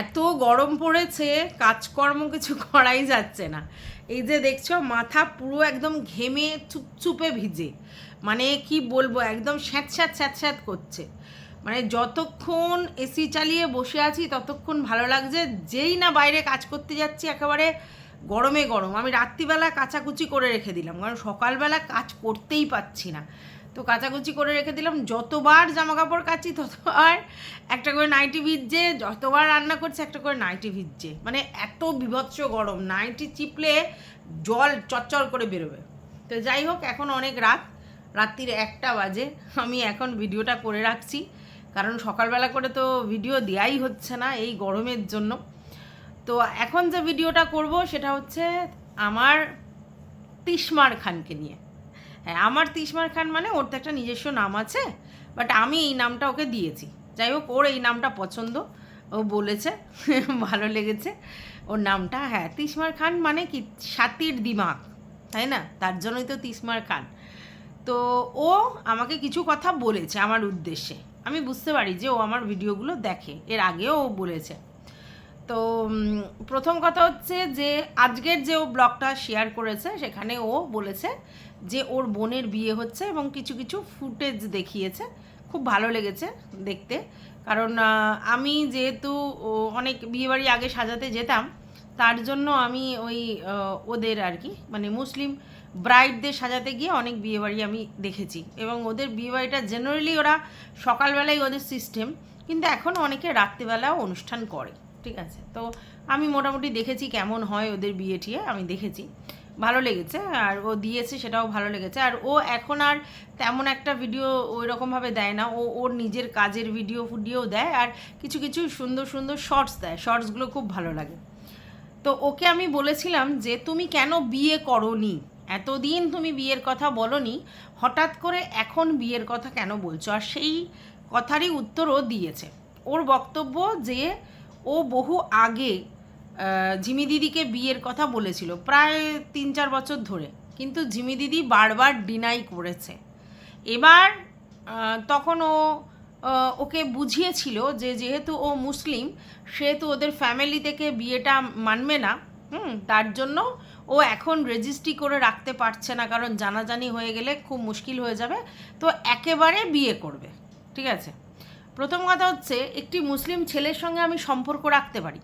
এত গরম পড়েছে, কাজকর্ম কিছু করাই যাচ্ছে না। এই যে দেখছ, মাথা পুরো একদম ঘেমে চুপচুপে ভিজে। মানে কি বলব, একদম স্যাঁত স্যাঁত স্যাঁত স্যাঁত করছে। মানে যতক্ষণ এসি চালিয়ে বসে আছি, ততক্ষণ ভালো লাগছে, যেই না বাইরে কাজ করতে যাচ্ছি, একেবারে গরমে গরম। আমি রাত্রিবেলা কাচাকুচি করে রেখে দিলাম, কারণ সকালবেলা কাজ করতেই পাচ্ছি না। তো কাচাকুচি করে রেখে দিলাম। যতবার জামা কাপড় কাচি, ততবার একটা করে নাইটি ভিজছে, যতবার রান্না করছে, একটা করে নাইটি ভিজছে। মানে এত বিভৎস গরম, নাইটি চিপলে জল চচ্চর করে বেরোবে। তো যাই হোক, এখন অনেক রাত, রাত্রির একটা বাজে। আমি এখন ভিডিওটা করে রাখছি, কারণ সকালবেলা করে তো ভিডিও দেওয়াই হচ্ছে না এই গরমের জন্য। তো এখন যে ভিডিওটা করব, সেটা হচ্ছে আমার তিসমার খানকে নিয়ে। হ্যাঁ আমার তিসমার খান মানে ওর তো একটা নিজস্ব নাম আছে বাট আমি এই নামটা ওকে দিয়েছি। যাই হোক, ওর এই নামটা পছন্দ। ও বলেছে, ভালো লেগেছে। ওর নামটা হ্যাঁ তিসমার খান মানে কি? সাতির দিমাগ, তাই না? তার জন্যই তো তিসমার খান। তো ও আমাকে কিছু কথা বলেছে আমার উদ্দেশ্যে। আমি বুঝতে পারি যে ও আমার ভিডিওগুলো দেখে। এর আগেও ও বলেছে। তো প্রথম কথা হচ্ছে যে আজকের যে ও ব্লগটা শেয়ার করেছে, সেখানে ও বলেছে যে ওর বোনের বিয়ে হচ্ছে এবং কিছু কিছু ফুটেজ দেখিয়েছে। খুব ভালো লেগেছে দেখতে। কারণ আমি যেহেতু অনেক বিয়েবাড়ি আগে সাজাতে যেতাম, তার জন্য আমি ওই ওদের আর কি মানে মুসলিম ব্রাইডদের সাজাতে গিয়ে অনেক বিয়েবাড়ি আমি দেখেছি। এবং ওদের বিয়েবাড়িটা জেনারেলি ওরা সকালবেলায় ওদের সিস্টেম কিন্তু এখন অনেকে রাত্রিবেলাও অনুষ্ঠান করে। ঠিক আছে। তো আমি মোটামুটি দেখেছি কেমন হয় ওদের বিয়ে টিয়ে, আমি দেখেছি। ভালো লেগেছে আর ও দিয়েছে সেটাও ভালো লেগেছে। আর ও এখন আর তেমন একটা ভিডিও ওই রকমভাবে দেয় না। ও, ওর নিজের কাজের ভিডিও ফুডিও দেয় আর কিছু কিছু সুন্দর সুন্দর শর্টস দেয়। শর্টসগুলো খুব ভালো লাগে। তো ওকে আমি বলেছিলাম যে, তুমি কেন বিয়ে করনি? এতদিন তুমি বিয়ের কথা বলনি। হঠাৎ করে এখন বিয়ের কথা কেন বলছো? আর সেই কথারই উত্তর ও দিয়েছে। ওর বক্তব্য যে ও বহু আগে ঝিমি দিদিকে বিয়ের কথা বলেছিল, প্রায় তিন চার বছর ধরে। কিন্তু ঝিমি দিদি বারবার ডিনাই করেছে। এবার তখন ও ওকে বুঝিয়েছিল যে যেহেতু ও মুসলিম, সেহেতু ওদের ফ্যামিলি থেকে বিয়েটা মানবে না। হুম, তার জন্য ও এখন রেজিস্ট্রি করে রাখতে পারছে না, কারণ জানাজানি হয়ে গেলে খুব মুশকিল হয়ে যাবে। তো একেবারে বিয়ে করবে, ঠিক আছে? প্রথম কথা হচ্ছে, একটি মুসলিম ছেলের সঙ্গে আমি সম্পর্ক রাখতে পারি।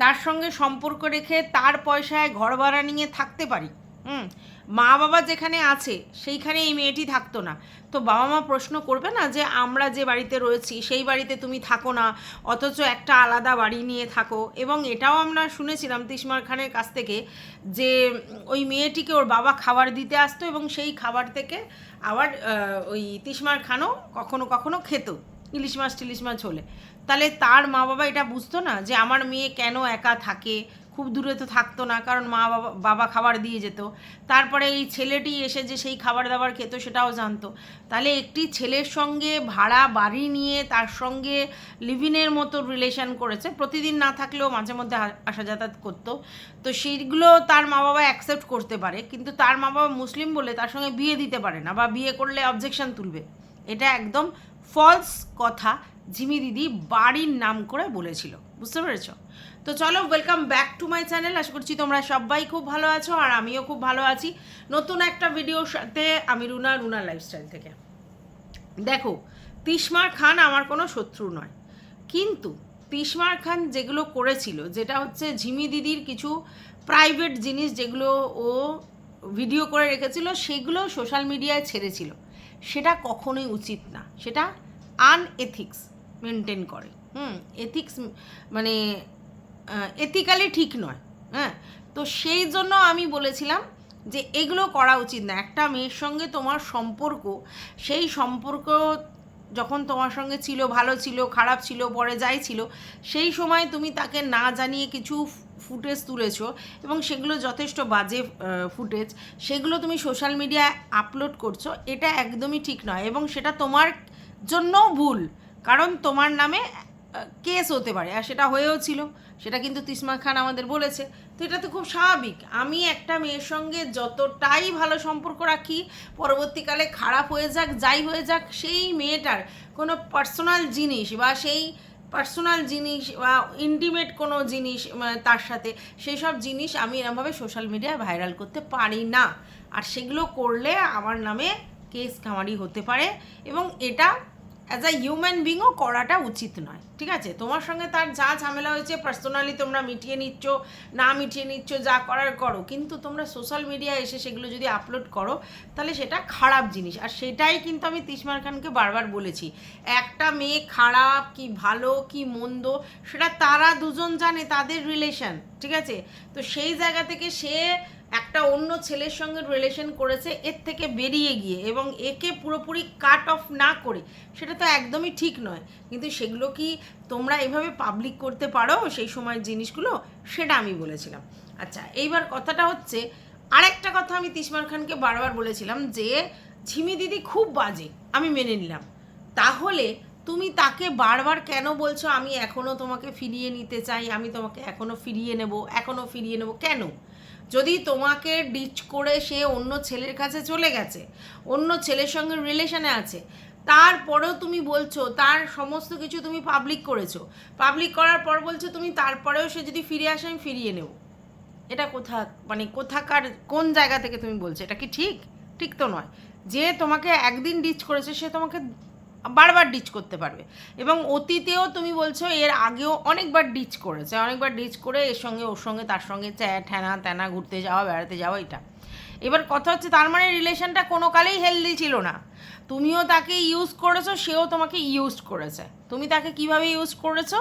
তার সঙ্গে সম্পর্ক রেখে তার পয়সায় ঘর ভাড়া নিয়ে থাকতে পারি। হুম? মা বাবা যেখানে আছে, সেইখানে এই মেয়েটি থাকতো না। তো বাবা মা প্রশ্ন করবে না যে, আমরা যে বাড়িতে রয়েছি, সেই বাড়িতে তুমি থাকো না, অথচ একটা আলাদা বাড়ি নিয়ে থাকো। এবং এটাও আমরা শুনেছিলাম তিসমার খানের কাছ থেকে যে, ওই মেয়েটিকে ওর বাবা খাবার দিতে আসতো এবং সেই খাবার থেকে আবার ওই তিসমার খানও কখনো কখনো খেত। ইলিশ মাছ টিলিশ মাছ হলে। তাহলে তার মা বাবা এটা বুঝতো না যে আমার মেয়ে কেন একা থাকে, খুব দূরে তো থাকতো না, কারণ মা বাবা বাবা খাবার দিয়ে যেত। তারপরে এই ছেলেটি এসে যে সেই খাবার দাবার খেত সেটাও জানতো। তাহলে একটি ছেলের সঙ্গে ভাড়া বাড়ি নিয়ে তার সঙ্গে লিভিনের মতো রিলেশন করেছে। প্রতিদিন না থাকলেও মাঝে মধ্যে আসা যাতায়াত করতো। তো সেইগুলো তার মা বাবা অ্যাকসেপ্ট করতে পারে, কিন্তু তার মা বাবা মুসলিম বলে তার সঙ্গে বিয়ে দিতে পারে না বা বিয়ে করলে অবজেকশন তুলবে। এটা একদম ফলস কথা ঝিমি দিদি বাড়ির নাম করে বলেছিল, বুঝতে পেরেছ? তো চলো welcome back to my channel আশা করছি তোমরা সবাই খুব ভালো আছো আর আমিও খুব ভালো আছি। নতুন একটা ভিডিওর সাথে আমি রুনা রুনা লাইফস্টাইল থেকে। দেখো তিসমার খান আমার কোনো শত্রু নয়। কিন্তু তিসমার খান যেগুলো করেছিল, যেটা হচ্ছে ঝিমি দিদির কিছু প্রাইভেট জিনিস যেগুলো ও ভিডিও করে রেখেছিল, সেগুলো সোশ্যাল মিডিয়ায় ছেড়েছিল। সেটা কখনোই উচিত না। সেটা আনএথিক্স মেনটেন করে। হুম এথিক্স মানে এথিক্যালি ঠিক নয়। হ্যাঁ তো সেই জন্য আমি বলেছিলাম যে এগুলো করা উচিত না। একটা মেয়ের সঙ্গে তোমার সম্পর্ক, সেই সম্পর্ক যখন তোমার সঙ্গে ছিল, ভালো ছিল, খারাপ ছিল, পরে যাই ছিল, সেই সময় তুমি তাকে না জানিয়ে কিছু ফুটেজ তুলেছো এবং সেগুলো যথেষ্ট বাজে ফুটেজ। সেগুলো তুমি সোশ্যাল মিডিয়ায় আপলোড করছ, এটা একদমই ঠিক নয় এবং সেটা তোমার জন্য ভুল, কারণ তোমার নামে কেস হতে পারে। আর সেটা হয়েও ছিল, সেটা কিন্তু তিসমা খান আমাদের বলেছে। তো এটা তো খুব স্বাভাবিক। আমি একটা মেয়ের সঙ্গে যতটাই ভালো সম্পর্ক রাখি, পরবর্তীকালে খারাপ হয়ে যাক, যাই হয়ে যাক, সেই মেয়েটার কোনো পার্সোনাল জিনিস বা সেই পার্সোনাল জিনিস বা ইন্টিমেট কোনো জিনিস তার সাথে সেই সব জিনিস আমি এরমভাবে সোশ্যাল মিডিয়ায় ভাইরাল করতে পারি না। আর সেগুলো করলে আমার নামে কেস কামারি হতে পারে এবং এটা অ্যাজ আ হিউম্যান বিংও করাটা উচিত নয়। ঠিক আছে? তোমার সঙ্গে তার যা ঝামেলা হয়েছে পার্সোনালি তোমরা মিটিয়ে নিচ্ছ, না মিটিয়ে নিচ্ছ, যা করার করো। কিন্তু তোমরা সোশ্যাল মিডিয়ায় এসে সেগুলো যদি আপলোড করো, তাহলে সেটা খারাপ জিনিস। আর সেটাই কিন্তু আমি তিসমার খানকে বারবার বলেছি। একটা মেয়ে খারাপ কি ভালো কি মন্দ, সেটা তারা দুজন জানে, তাদের রিলেশন ঠিক আছে? তো সেই জায়গা থেকে সে একটা অন্য ছেলের সঙ্গে রিলেশন করেছে, এর থেকে বেরিয়ে গিয়ে এবং একে পুরোপুরি কাট অফ না করে, সেটা তো একদমই ঠিক নয়। কিন্তু সেগুলো কি তোমরা এভাবে পাবলিক করতে পারো? সেই সময়ের জিনিসগুলো, সেটা আমি বলেছিলাম। আচ্ছা এইবার কথাটা হচ্ছে, আরেকটা কথা আমি তিসমার খানকে বারবার বলেছিলাম যে, ঝিমি দিদি খুব বাজে, আমি মেনে নিলাম। তাহলে তুমি তাকে বারবার কেন বলছো, আমি এখনও তোমাকে ফিরিয়ে নিতে চাই, আমি তোমাকে এখনও ফিরিয়ে নেব এখনও ফিরিয়ে নেব, কেন? যদি তোমাকে ডিচ করে সে অন্য ছেলের কাছে চলে গেছে, অন্য ছেলের সঙ্গে রিলেশনে আছে, তারপরেও তুমি বলছো, তার সমস্ত কিছু তুমি পাবলিক করেছ। পাবলিক করার পর বলছো, তুমি তারপরেও সে যদি ফিরে আসে, আমি ফিরিয়ে নেব। এটা কোথা মানে কোথাকার, কোন জায়গা থেকে তুমি বলছো? এটা কি ঠিক? ঠিক তো নয়। যে তোমাকে একদিন ডিচ করেছে, সে তোমাকে বারবার ডিচ করতে পারবে। এবং অতীতেও তুমি বলছো এর আগেও অনেকবার ডিচ করেছে। অনেকবার ডিচ করে এর সঙ্গে ওর সঙ্গে, তার সঙ্গে চ্যা ঠ্যানা ত্যানা ঘুরতে যাওয়া, বেড়াতে যাওয়া, এটা। এবার কথা হচ্ছে, তার মানে রিলেশনটা কোনো কালেই হেলদি ছিল না। তুমিও তাকে ইউজ করেছ, সেও তোমাকে ইউজ করেছে। তুমি তাকে কীভাবে ইউজ করেছ?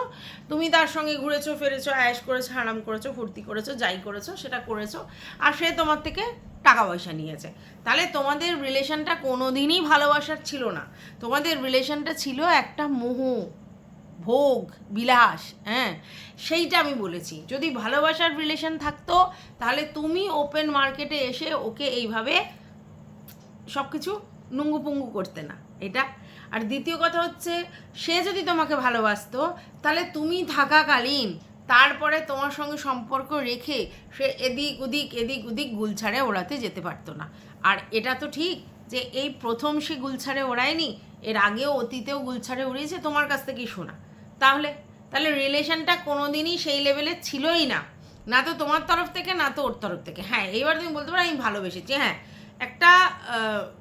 তুমি তার সঙ্গে ঘুরেছো, ফেরেছো অ্যাশ করেছ, হারাম করেছ, ফুর্তি করেছ, যাই করেছ, সেটা করেছ, আর সে তোমার থেকে টাকা পয়সা নিয়েছে। তাহলে তোমাদের রিলেশনটা কোনো দিনই ভালোবাসার ছিল না। তোমাদের রিলেশনটা ছিল একটা মোহ। ভোগ, বিলাস হ্যাঁ? সেইটা আমি বলেছি। যদি ভালোবাসার রিলেশন থাকতো, তাহলে তুমি ওপেন মার্কেটে এসে ওকে এইভাবে সব কিছু নুঙ্গু পুঙ্গু করতে না। এটা। আর দ্বিতীয় কথা হচ্ছে, সে যদি তোমাকে ভালোবাসতো, তাহলে তুমি থাকাকালীন তারপরে তোমার সঙ্গে সম্পর্ক রেখে সে এদিক ওদিক এদিক ওদিক গুলছাড়ে ওড়াতে যেতে পারতো না। আর এটা তো ঠিক যে এই প্রথম সে গুলছাড়ে ওড়ায়নি, এর আগেও অতীতেও গুলছাড়ে উড়িয়েছে, তোমার কাছ থেকেই শোনা। তাহলে তাহলে রিলেশনটা কোনো দিনই সেই লেভেলে ছিলই না। না তো তোমার তরফ থেকে, না তো ওর তরফ থেকে। হ্যাঁ এইবার তুমি বলতে পারো, আমি ভালোবেসেছি। হ্যাঁ একটা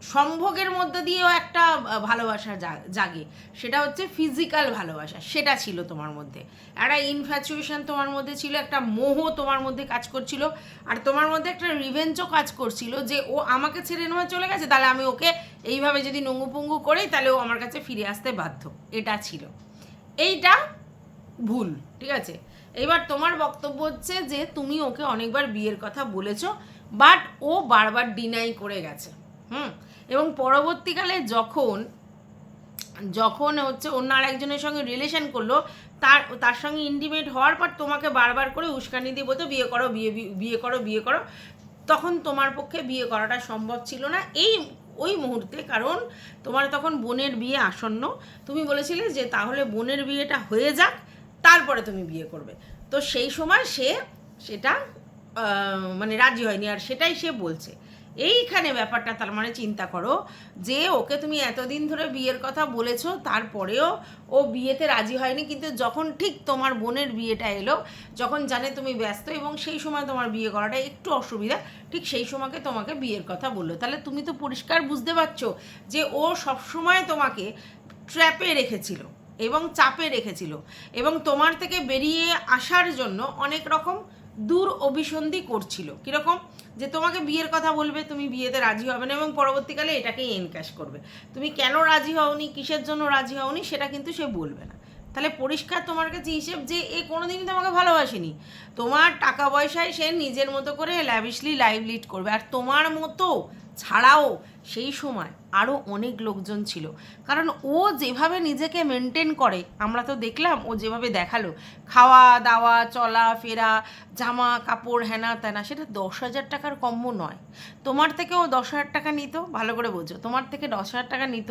সম্ভোগের মধ্যে দিয়েও একটা ভালোবাসা জাগে। সেটা হচ্ছে ফিজিক্যাল ভালোবাসা। সেটা ছিল তোমার মধ্যে। একটা ইনফ্যাচুয়েশন তোমার মধ্যে ছিল, একটা মোহ তোমার মধ্যে কাজ করছিল। আর তোমার মধ্যে একটা রিভেঞ্চও কাজ করছিল যে, ও আমাকে ছেড়ে নেওয়া চলে গেছে, তাহলে আমি ওকে এইভাবে যদি নঙ্গু পুঙ্গু করি, তাহলে ও আমার কাছে ফিরে আসতে বাধ্য। এটা ছিল। এইটা ভুল, ঠিক আছে? এবার তোমার বক্তব্য হচ্ছে যে তুমি ওকে অনেকবার বিয়ের কথা বলেছ বাট ও বারবার ডিনাই করে গেছে, হুম? এবং পরবর্তীকালে যখন যখন হচ্ছে অন্য আর একজনের সঙ্গে রিলেশন করল, তার তার সঙ্গে ইন্টিমেট হওয়ার পর তোমাকে বারবার করে উস্কানি দিয়ে বলতো, বিয়ে করো, বিয়ে বিয়ে করো বিয়ে করো। তখন তোমার পক্ষে বিয়ে করাটা সম্ভব ছিল না। এই ওই মুহূর্তে, কারণ তোমার তখন বোনের বিয়ে আসন্ন। তুমি বলেছিলে যে তাহলে বোনের বিয়েটা হয়ে যাক, তারপরে তুমি বিয়ে করবে। তো সেই সময় সে সেটা মানে রাজি হয়নি, আর সেটাই সে বলছে। এইখানে ব্যাপারটা তার মানে চিন্তা করো যে ওকে তুমি এতদিন ধরে বিয়ের কথা বলেছ, তারপরেও ও বিয়েতে রাজি হয়নি, কিন্তু যখন ঠিক তোমার বোনের বিয়েটা এলো, যখন জানে তুমি ব্যস্ত এবং সেই সময় তোমার বিয়ে করাটা একটু অসুবিধা, ঠিক সেই সময়কে তোমাকে বিয়ের কথা বলল। তাহলে তুমি তো পরিষ্কার বুঝতে পারছ যে ও সবসময় তোমাকে ট্র্যাপে রেখেছিল এবং চাপে রেখেছিল এবং তোমার থেকে বেরিয়ে আসার জন্য অনেক রকম দূর অভিসন্ধি করছিল। কীরকম? যে তোমাকে বিয়ের কথা বলবে, তুমি বিয়েতে রাজি হবে না এবং পরবর্তীকালে এটাকেই এনক্যাশ করবে। তুমি কেন রাজি হওনি, কিসের জন্য রাজি হওনি, সেটা কিন্তু সে বলবে না। তাহলে পরিষ্কার তোমার কাছে হিসেব যে এ কোনোদিনই তোমাকে ভালোবাসেনি। তোমার টাকা পয়সায় সে নিজের মতো করে ল্যাভিশলি লাইভ লিড করবে। আর তোমার মতো ছাড়াও সেই সময় আরও অনেক লোকজন ছিল। কারণ ও যেভাবে নিজেকে মেনটেন করে, আমরা তো দেখলাম ও যেভাবে দেখাল। খাওয়া, দাওয়া, চলা, ফেরা, জামা, কাপড়, হেনা, তেনা, সেটা দশ হাজার টাকার কম্য নয়। তোমার থেকে ও দশ হাজার টাকা নিত, ভালো করে বোঝো, তোমার থেকে দশ হাজার টাকা নিত,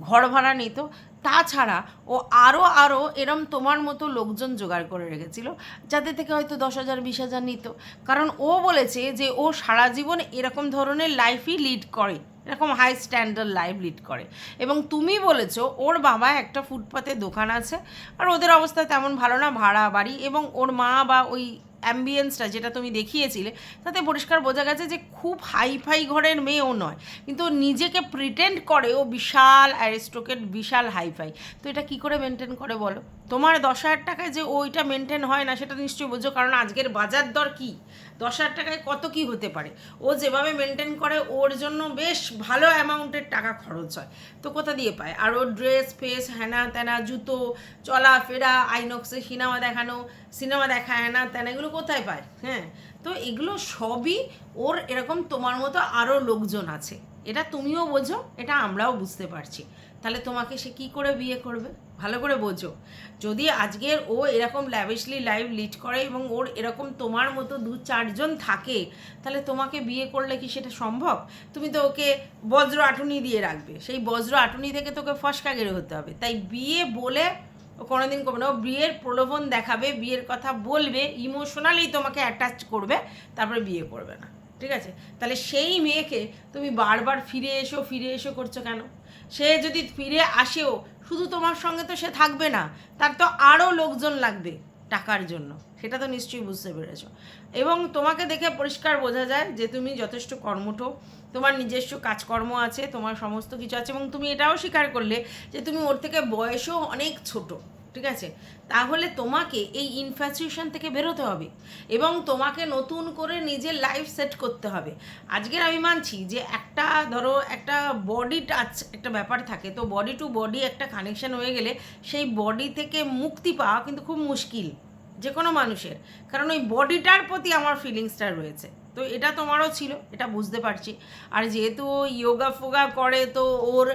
ঘর ভাড়া নিত। তাছাড়া ও আরও আরও এরম তোমার মতো লোকজন জোগাড় করে রেখেছিল, যাদের থেকে হয়তো দশ হাজার, বিশ হাজার নিত। কারণ ও বলেছে যে ও সারা জীবন এরকম ধরনের লাইফই লিড করে। এরকম হাই স্ট্যান্ডার্ড লাইফ লিড করে। এবং তুমি বলেছ, ওর বাবা একটা ফুটপাতে দোকান আছে, আর ওদের অবস্থা তেমন ভালো না, ভাড়া বাড়ি, এবং ওর মা বা ওই অ্যাম্বিয়েন্সটা যেটা তুমি দেখিয়েছিলে, তাতে পরিষ্কার বোঝা গেছে যে খুব হাই ফাই ঘরের মেয়েও নয়। কিন্তু নিজেকে প্রিটেন্ড করে ও বিশাল অ্যারিস্টোকেট বিশাল হাই ফাই তো এটা কী করে মেনটেন করে বলো? তোমার দশ হাজার টাকায় যে ওইটা মেনটেন হয় না, সেটা নিশ্চয়ই বোঝো, কারণ আজকের বাজার দর কী? দশ হাজার টাকায় কত কি হতে পারে? ও যেভাবে মেনটেন করে, ওর জন্য বেশ ভালো অ্যামাউন্টের টাকা খরচ হয়। তো কোথা দিয়ে পায়? আর ওর ড্রেস ফেস হ্যানা ত্যানা জুতো চলাফেরা আইনক্সে সিনেমা দেখানো, সিনেমা দেখা হ্যানা ত্যানা এগুলো কোথায় পায়? হ্যাঁ তো এগুলো সবই ওর এরকম তোমার মতো আরও লোকজন আছে। এটা তুমিও বোঝো, এটা আমরাও বুঝতে পারছি। তাহলে তোমাকে সে কি করে বিয়ে করবে? ভালো করে বোঝো। যদি আজকের ও এরকম ল্যাভিশলি লাইভ লিড করে এবং ওর এরকম তোমার মতো দু চারজন থাকে, তাহলে তোমাকে বিয়ে করলে কি সেটা সম্ভব? তুমি তো ওকে বজ্র আটুনি দিয়ে রাখবে। সেই বজ্র আটুনি থেকে তোকে ফসকা গেড়ে হতে হবে। তাই বিয়ে বলে ও কোনোদিন করবে না। ও বিয়ের প্রলোভন দেখাবে, বিয়ের কথা বলবে ইমোশনালি তোমাকে অ্যাটাচ করবে, তারপরে বিয়ে করবে না। ঠিক আছে? তাহলে সেই মেয়েকে তুমি বারবার ফিরে এসো ফিরে এসো করছ কেন? সে যদি ফিরে আসেও শুধু তোমার সঙ্গে তো সে থাকবে না, তার তো আরও লোকজন লাগবে টাকার জন্য। সেটা তো নিশ্চয়ই বুঝতে পেরেছ। এবং তোমাকে দেখে পরিষ্কার বোঝা যায় যে তুমি যথেষ্ট কর্মঠ, তোমার নিজস্ব কাজকর্ম আছে, তোমার সমস্ত কিছু আছে, এবং তুমি এটাও স্বীকার করলে যে তুমি ওর থেকে বয়সও অনেক ছোট। ঠিক আছে? তাহলে তোমাকে এই ইনফ্যাচুয়েশন থেকে বেরোতে হবে এবং তোমাকে নতুন করে নিজের লাইফ সেট করতে হবে। আজকের আমি মানছি যে একটা, ধরো একটা বডি টাচ একটা ব্যাপার থাকে, তো বডি টু বডি একটা কানেকশন হয়ে গেলে সেই বডি থেকে মুক্তি পাওয়া কিন্তু খুব মুশকিল যে কোনো মানুষের। কারণ ওই বডিটার প্রতি আমার ফিলিংসটা রয়েছে। তো এটা তোমারও ছিল, এটা বুঝতে পারছি। আর যেহেতু ইয়োগা ফোগা করে, তো ওর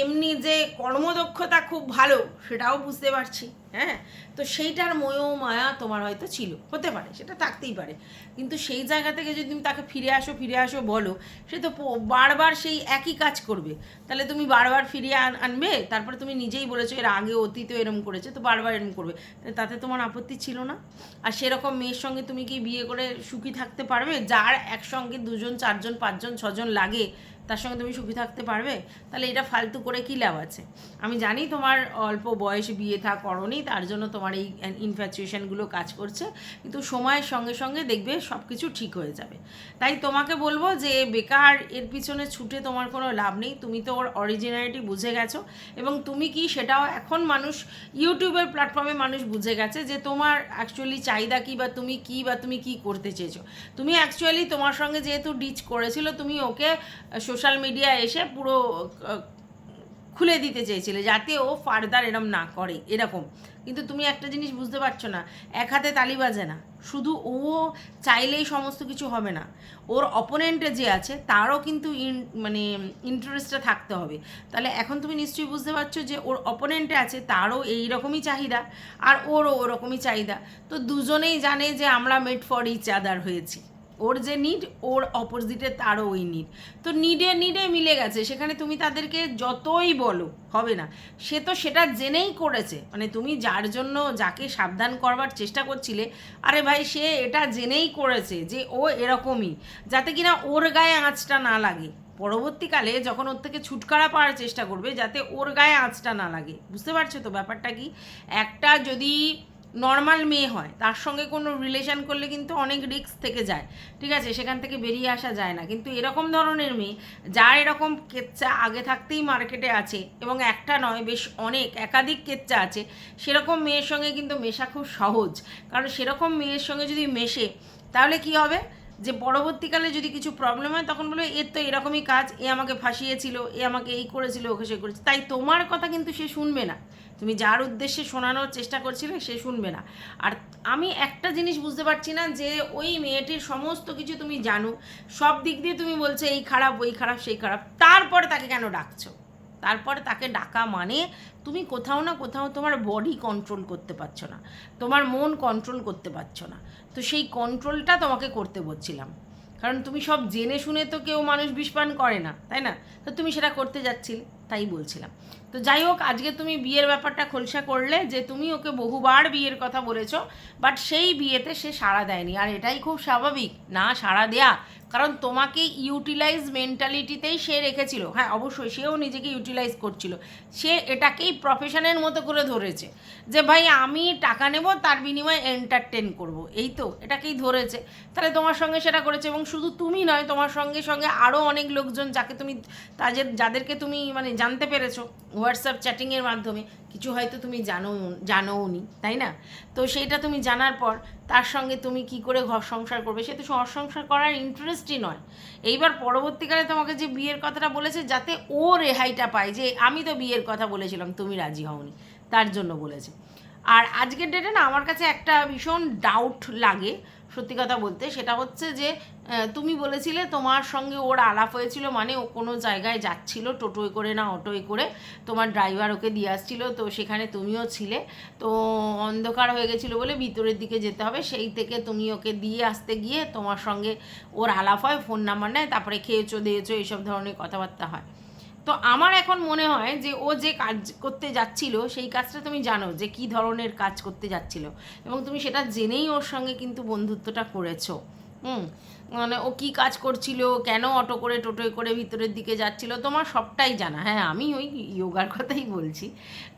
এমনি যে কর্মদক্ষতা খুব ভালো, সেটাও বুঝতে পারছি হ্যাঁ? তো সেইটার মোহ মায়া তোমার হয়তো ছিল, হতে পারে, সেটা থাকতেই পারে। কিন্তু সেই জায়গা থেকে যদি তুমি তাকে ফিরে আসো ফিরে আসো বলো, সে তো বারবার সেই একই কাজ করবে। তাহলে তুমি বারবার ফিরিয়ে আনবে? তারপরে তুমি নিজেই বলেছ, এর আগে অতীতে এরম করেছে তো বারবার এরম করবে। তাতে তোমার আপত্তি ছিল না? আর সেরকম মেয়ের সঙ্গে তুমি কি বিয়ে করে সুখী থাকতে পারবে? যার একসঙ্গে দুজন, চারজন, পাঁচজন, ছজন লাগে তার সঙ্গে তুমি সুখী থাকতে পারবে, তাহলে এটা ফালতু করে কী লাভ আছে? আমি জানি তোমার অল্প বয়সে বিয়ে থা করনি, তার জন্য তোমার এই ইনফ্যাচুয়েশনগুলো কাজ করছে, কিন্তু সময়ের সঙ্গে সঙ্গে দেখবে সব কিছু ঠিক হয়ে যাবে। তাই তোমাকে বলব যে বেকার এর পিছনে ছুটে তোমার কোনো লাভ নেই, তুমি তো ওর অরিজিনালিটি বুঝে গেছো, এবং তুমি কি সেটাও এখন মানুষ ইউটিউবের প্ল্যাটফর্মে মানুষ বুঝে গেছে যে তোমার অ্যাকচুয়ালি চাহিদা কী বা তুমি কী বা তুমি কী করতে চেয়েছো। তুমি অ্যাকচুয়ালি তোমার সঙ্গে যেহেতু ডিচ করেছিল, তুমি ওকে সোশ্যাল মিডিয়া এসে পুরো খুলে দিতে চেয়েছিলে যাতে ও ফার্দার এরম না করে, এরকম। কিন্তু তুমি একটা জিনিস বুঝতে পারছ না, এক হাতে তালি বাজে না। শুধু ও চাইলেই সমস্ত কিছু হবে না। ওর অপোনেন্টে যে আছে, তারও কিন্তু ইন মানে ইন্টারেস্টটা থাকতে হবে। তাহলে এখন তুমি নিশ্চয়ই বুঝতে পারছ যে ওর অপোনেন্টে আছে, তারও এই রকমই চাহিদা, আর ওরও ওরকমই চাহিদা। তো দুজনেই জানে যে আমরা মেড ফর ইচ আদার হয়েছি। ওর যে নিড ওর অপোজিটে তারও ওই নিড তো নিডে নিডে মিলে গেছে। সেখানে তুমি তাদেরকে যতই বলো, হবে না। সে তো সেটা জেনেই করেছে। মানে তুমি যার জন্য যাকে সাবধান করবার চেষ্টা করছিলে, আরে ভাই, সে এটা জেনেই করেছে যে ও এরকমই। যাতে কিনা ওর গায়ে আঁচটা না লাগে। পরবর্তীকালে যখন ওর থেকে ছুটকারা পাওয়ার চেষ্টা করবে, যাতে ওর গায়ে আঁচটা না লাগে। বুঝতে পারছ তো ব্যাপারটা কি? একটা যদি নর্মাল মেয়ে হয়, তার সঙ্গে কোনো রিলেশন করলে কিন্তু অনেক রিস্ক থেকে যায়। ঠিক আছে? সেখান থেকে বেরিয়ে আসা যায় না। কিন্তু এরকম ধরনের মেয়ে, যার এরকম কেচ্চা আগে থাকতেই মার্কেটে আছে এবং একটা নয়, বেশ অনেক, একাধিক কেচ্চা আছে, সেরকম মেয়ের সঙ্গে কিন্তু মেশা খুব সহজ। কারণ সেরকম মেয়ের সঙ্গে যদি মেশে, তাহলে কি হবে? যে পরবর্তীকালে যদি কিছু প্রবলেম হয়, তখন বলবে, এর তো এরকমই কাজ, এ আমাকে ফাঁসিয়েছিল, এ আমাকে এই করেছিল, ওকে সে করেছে। তাই তোমার কথা কিন্তু সে শুনবে না। তুমি যার উদ্দেশ্যে শোনানোর চেষ্টা করছিলে, সে শুনবে না। আর আমি একটা জিনিস বুঝতে পারছি না, যে ওই মেয়েটির সমস্ত কিছু তুমি জানো, সব দিক দিয়ে তুমি বলছো, এই খারাপ, ওই খারাপ, সেই খারাপ। তারপরে তাকে কেন ডাকছো? তারপরে তাকে ডাকা মানে তুমি কোথাও না কোথাও তোমার বডি কন্ট্রোল করতে পারছ না, তোমার মন কন্ট্রোল করতে পারছ না। তো সেই কন্ট্রোলটা তোমাকে করতে বলছিলাম। কারণ তুমি সব জেনে শুনে তো কেউ মানুষ বিষপান করে না, তাই না? তো তুমি সেটা করতে যাচ্ছিলে, তাই বলছিলাম। তো যাই হোক, আজকে তুমি বিয়ের ব্যাপারটা খোলসা করলে যে তুমি ওকে বহুবার বিয়ের কথা বলেছ বাট সেই বিয়েতে সে সাড়া দেয়নি। আর এটাই খুব স্বাভাবিক, না সাড়া দেয়া কারণ তোমাকে ইউটিলাইজ মেন্টালিটিতেই সে রেখেছিল। হ্যাঁ অবশ্যই সেও নিজেকে ইউটিলাইজ করছিল। সে এটাকেই প্রফেশনের মতো করে ধরেছে যে, ভাই, আমি টাকা নেব, তার বিনিময়ে এন্টারটেন করব। এই তো, এটাকেই ধরেছে। তাহলে তোমার সঙ্গে সেটা করেছে এবং শুধু তুমি নয়, তোমার সঙ্গে সঙ্গে আরও অনেক লোকজন যাকে তুমি, তাদের, যাদেরকে তুমি মানে জানতে পেরেছ হোয়াটসঅ্যাপ চ্যাটিংয়ের মাধ্যমে কিছু হয়তো তুমি জানো জানোও নি তাই না? তো সেইটা তুমি জানার পর তার সঙ্গে তুমি কি করে ঘর সংসার করবে? সে তো ঘর সংসার করার ইন্টারেস্টই নয়। এইবার পরবর্তীকালে তোমাকে যে বিয়ের কথাটা বলেছে, যাতে ও রেহাইটা পায় যে আমি তো বিয়ের কথা বলেছিলাম, তুমি রাজি হওনি, তার জন্য বলেছে। আর আজকের ডেটে না আমার কাছে একটা ভীষণ ডাউট লাগে। সত্যি কথা বলতে, সেটা হচ্ছে যে তুমি বলেছিলে তোমার সঙ্গে ওর আলাপ হয়েছিল মানে ও কোনো জায়গায় যাচ্ছিল, টোটোয় করে না অটোয় করে। তোমার ড্রাইভার ওকে দিয়ে আসছিল, তো সেখানে তুমিও ছিলে। তো অন্ধকার হয়ে গেছিল বলে ভিতরের দিকে যেতে হবে। সেই থেকে তুমি ওকে দিয়ে আসতে গিয়ে তোমার সঙ্গে ওর আলাপ হয়, ফোন নাম্বার নেয়, তারপরে খেয়েছো, দিয়েছ, এইসব ধরনের কথাবার্তা হয়। তো আমার এখন মনে হয় যে ও যে কাজ করতে যাচ্ছিল, সেই কাজটা তুমি জানো যে কি ধরনের কাজ করতে যাচ্ছিল। এবং তুমি সেটা জেনেই ওর সঙ্গে কিন্তু বন্ধুত্বটা করেছ। হুম? মানে ও কি কাজ করছিল, কেন অটো করে, টোটোয় করে ভিতরের দিকে যাচ্ছিল, তোমার সবটাই জানা। হ্যাঁ আমি ওই যোগার কথাই বলছি।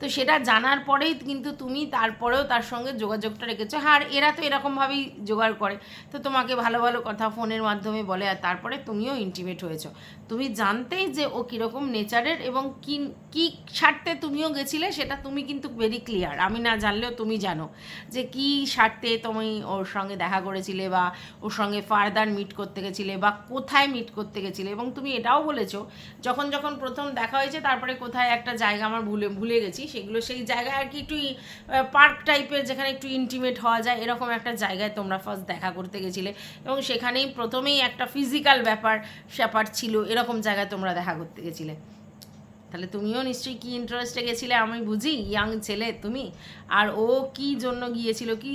তো সেটা জানার পরেই কিন্তু তুমি তারপরেও তার সঙ্গে যোগাযোগটা রেখেছো। হ্যাঁ আর এরা তো এরকমভাবেই জোগাড় করে। তো তোমাকে ভালো ভালো কথা ফোনের মাধ্যমে বলে, আর তারপরে তুমিও ইন্টিমেট হয়েছো। তুমি জানতেই যে ও কীরকম নেচারের এবং কি, কী স্বার্থে তুমিও গেছিলে, সেটা তুমি কিন্তু ভেরি ক্লিয়ার আমি না জানলেও তুমি জানো যে কী স্বার্থে তুমি ওর সঙ্গে দেখা করেছিলে বা ওর সঙ্গে ফার্দার মিট করতে গেছিলে বা কোথায় মিট করতে গেছিলে এবং তুমি এটাও বলেছ, যখন যখন প্রথম দেখা হয়েছে তারপরে কোথায় একটা জায়গা আমার ভুলে ভুলে গেছি, সেগুলো সেই জায়গায় আর কি একটু পার্ক টাইপের যেখানে একটু ইন্টিমেট হওয়া যায়, এরকম একটা জায়গায় তোমরা ফার্স্ট দেখা করতে গেছিলে এবং সেখানেই প্রথমেই একটা ফিজিক্যাল ব্যাপার স্যাপার ছিল, এরকম জায়গায় তোমরা দেখা করতে গেছিলে। তাহলে তুমিও নিশ্চয়ই কি ইন্টারেস্টে গেছিলে আমি বুঝি? ইয়াং ছেলে তুমি? আর ও কি জন্য গিয়েছিল, কি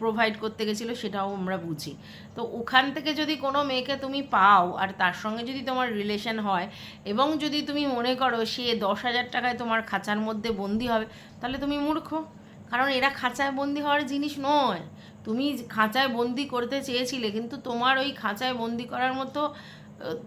প্রোভাইড করতে গেছিল সেটাও আমরা বুঝি। তো ওখান থেকে যদি কোনো মেয়েকে তুমি পাও আর তার সঙ্গে যদি তোমার রিলেশন হয় এবং যদি তুমি মনে করো সে দশ হাজার টাকায় তোমার খাঁচার মধ্যে বন্দি হবে, তাহলে তুমি মূর্খ। কারণ এরা খাঁচায় বন্দি হওয়ার জিনিস নয়। তুমি খাঁচায় বন্দি করতে চেয়েছিলে, কিন্তু তোমার ওই খাঁচায় বন্দি করার মতো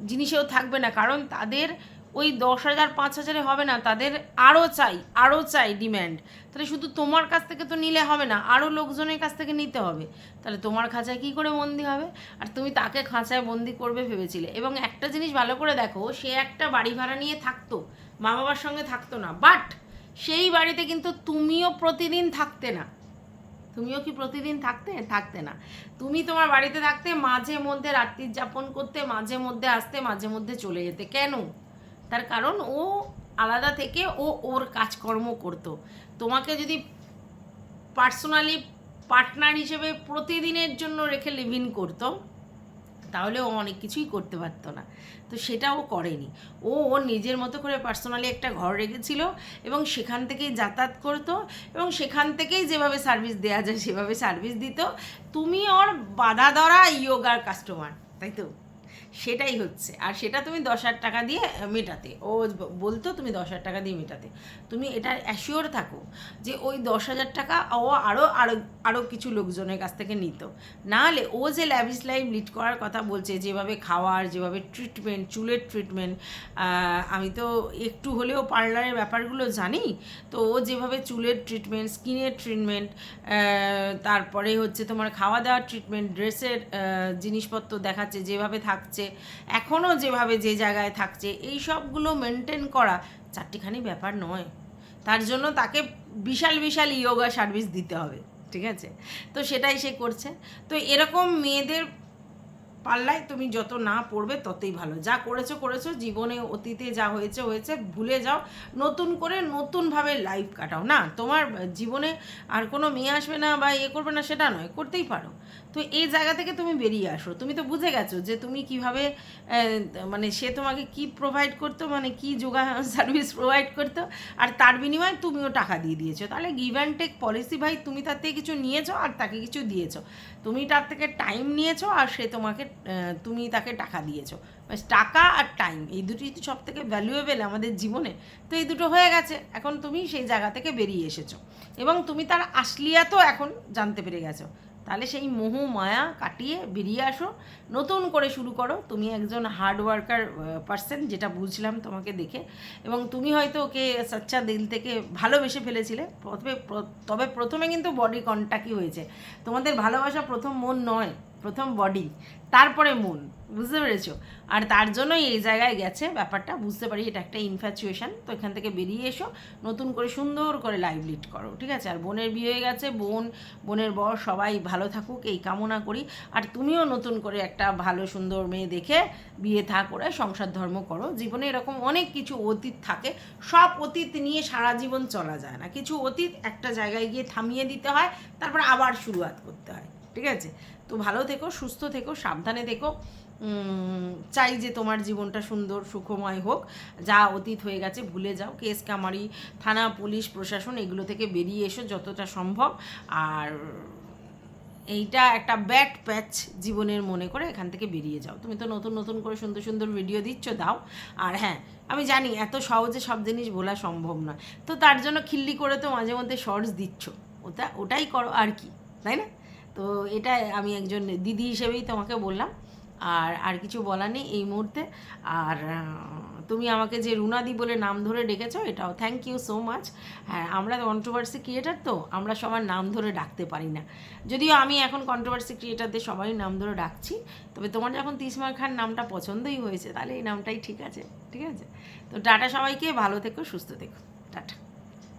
জিনিসেও থাকবে না। কারণ তাদের ওই দশ হাজার, পাঁচ হাজারে হবে না, তাদের আরও চাই আরও চাই ডিম্যান্ড তাহলে শুধু তোমার কাছ থেকে তো নিলে হবে না, আরও লোকজনের কাছ থেকে নিতে হবে। তাহলে তোমার খাঁচায় কী করে বন্দি হবে? আর তুমি তাকে খাঁচায় বন্দি করবে ভেবেছিলে। এবং একটা জিনিস ভালো করে দেখো, সে একটা বাড়ি ভাড়া নিয়ে থাকতো মা বাবার সঙ্গে থাকতো না। বাট সেই বাড়িতে কিন্তু তুমিও প্রতিদিন থাকতে না। তুমিও কি প্রতিদিন থাকতে? থাকতে না। তুমি তোমার বাড়িতে থাকতে, মাঝে মধ্যে রাত্রি যাপন করতে, মাঝে মধ্যে আসতে, মাঝে মধ্যে চলে যেতে। কেন? তার কারণ ও আলাদা থেকে ও ওর কাজকর্ম করতো। তোমাকে যদি পার্সোনালি পার্টনার হিসেবে প্রতিদিনের জন্য রেখে লিভ ইন করতো, তাহলে ও অনেক কিছুই করতে পারতো না। তো সেটা ও করেনি। ও ওর নিজের মতো করে পার্সোনালি একটা ঘর রেখেছিল এবং সেখান থেকেই যাতায়াত করতো এবং সেখান থেকেই যেভাবে সার্ভিস দেওয়া যায় সেভাবে সার্ভিস দিত। তুমি ওর বাধা ধরা ইয়োগার কাস্টমার তাই তো? সেটাই হচ্ছে। আর সেটা তুমি দশ হাজার টাকা দিয়ে মেটাতে। ও বলতো তুমি দশ হাজার টাকা দিয়ে মেটাতে। তুমি এটা অ্যাসিওর থাকো যে ওই দশ হাজার টাকা ও আরও আরও আরও কিছু লোকজনের কাছ থেকে নিত। নাহলে ও যে ল্যাভিস লাইফ লিড করার কথা বলছে, যেভাবে খাওয়ার, যেভাবে ট্রিটমেন্ট চুলের ট্রিটমেন্ট আমি তো একটু হলেও পার্লারের ব্যাপারগুলো জানি, তো ও যেভাবে চুলের ট্রিটমেন্ট স্কিনের ট্রিটমেন্ট তারপরে হচ্ছে তোমার খাওয়া দাওয়ার ট্রিটমেন্ট ড্রেসের জিনিসপত্র দেখাচ্ছে, যেভাবে থাকছে এখনও যেভাবে যে জায়গায় থাকছে, এই সবগুলো মেনটেন করা চারটিখানি ব্যাপার নয়। তার জন্য তাকে বিশাল বিশাল ইয়োগা সার্ভিস দিতে হবে, ঠিক আছে? তো সেটাই সে করছে। তো এরকম মেয়েদের পাল্লায় তুমি যত না পড়বে ততই ভালো। যা করেছ করেছ, জীবনে অতীতে যা হয়েছে হয়েছে, ভুলে যাও। নতুন করে নতুনভাবে লাইফ কাটাও। না, তোমার জীবনে আর কোনো মেয়ে আসবে না বা ইয়ে করবে না, সেটা নয়, করতেই পারো। তো এই জায়গা থেকে তুমি বেরিয়ে আসো। তুমি তো বুঝে গেছো যে তুমি কীভাবে মানে সে তোমাকে কি প্রোভাইড করতো মানে কি যোগা সার্ভিস প্রোভাইড করতো, আর তার বিনিময়ে তুমিও টাকা দিয়ে দিয়েছ। তাহলে গিভ অ্যান্ড টেক পলিসি ভাই, তুমি তার থেকে কিছু নিয়েছো আর তাকে কিছু দিয়েছ। তুমি তার থেকে টাইম নিয়েছো আর সে তোমাকে তুমি তাকে টাকা দিয়েছ। টাকা আর টাইম এই দুটোই তো সব থেকে ভ্যালুয়েবেল আমাদের জীবনে। তো এই দুটো হয়ে গেছে, এখন তুমি সেই জায়গা থেকে বেরিয়ে এসেছ। এবং তুমি তার আসলিয়াতও এখন জানতে পেরে গেছো। তাহলে সেই মোহ, মায়া কাটিয়ে বেরিয়ে আসো। নতুন করে শুরু করো। তুমি একজন হার্ড ওয়ার্কার পার্সন যেটা বুঝলাম তোমাকে দেখে। এবং তুমি হয়তো ওকে সচ্চা দিল থেকে ভালোবেসে ফেলেছিলে। প্রথমে তবে প্রথমে কিন্তু বডি কন্ট্যাক্টই হয়েছে। তোমাদের ভালোবাসা প্রথম মন নয়। প্রথম বডি তারপরে মন বুঝতে পেরেছ? আর তার জন্যই এই জায়গায় গেছে ব্যাপারটা, বুঝতে পারি এটা একটা ইনফ্যাচুয়েশন তো এখান থেকে বেরিয়ে এসো, নতুন করে সুন্দর করে লাইভ লিড করো, ঠিক আছে? আর বোনের বিয়ে হয়ে গেছে, বোন, বোনের বর, সবাই ভালো থাকুক, এই কামনা করি। আর তুমিও নতুন করে একটা ভালো, সুন্দর মেয়ে দেখে বিয়ে থা করে সংসার ধর্ম করো। জীবনে এরকম অনেক কিছু অতীত থাকে, সব অতীত নিয়ে সারা জীবন চলা যায় না। কিছু অতীত একটা জায়গায় গিয়ে থামিয়ে দিতে হয়, তারপর আবার শুরুয়াত করতে হয়, ঠিক আছে? তো ভালো থেকো, সুস্থ থেকো, সাবধানে থেকো। চাই যে তোমার জীবনটা সুন্দর, সুখময় হোক। যা অতীত হয়ে গেছে ভুলে যাও। কেস, কামারি, থানা, পুলিশ, প্রশাসন এগুলো থেকে বেরিয়ে এসো যতটা সম্ভব। আর এইটা একটা ব্যাড প্যাচ জীবনের মনে করে এখান থেকে বেরিয়ে যাও। তুমি তো নতুন নতুন করে সুন্দর সুন্দর ভিডিও দিচ্ছ, দাও। আর হ্যাঁ আমি জানি এত সহজে সব জিনিস বলা সম্ভব নয়। তো তার জন্য খিল্লি করে তো মাঝে মধ্যে শর্টস দিচ্ছ। ওটা, ওটাই করো আর কি, তাই না? তো এটা আমি একজন দিদি হিসেবেই তোমাকে বললাম। আর আর কিছু বলার নেই এই মুহূর্তে। আর তুমি আমাকে যে রুনাদি বলে নাম ধরে ডেকেছো, এটাও থ্যাংক ইউ সো মাচ হ্যাঁ আমরা কন্ট্রোভার্সি ক্রিয়েটার তো, আমরা সবার নাম ধরে ডাকতে পারি না। যদিও আমি এখন কন্ট্রোভার্সি ক্রিয়েটারদের সবারই নাম ধরে ডাকছি, তবে তোমার যখন তিসমার খান নামটা পছন্দই হয়েছে, তাহলে এই নামটাই ঠিক আছে ঠিক আছে? তো টাটা সবাইকে, ভালো থেকো, সুস্থ থেকো। টাটা।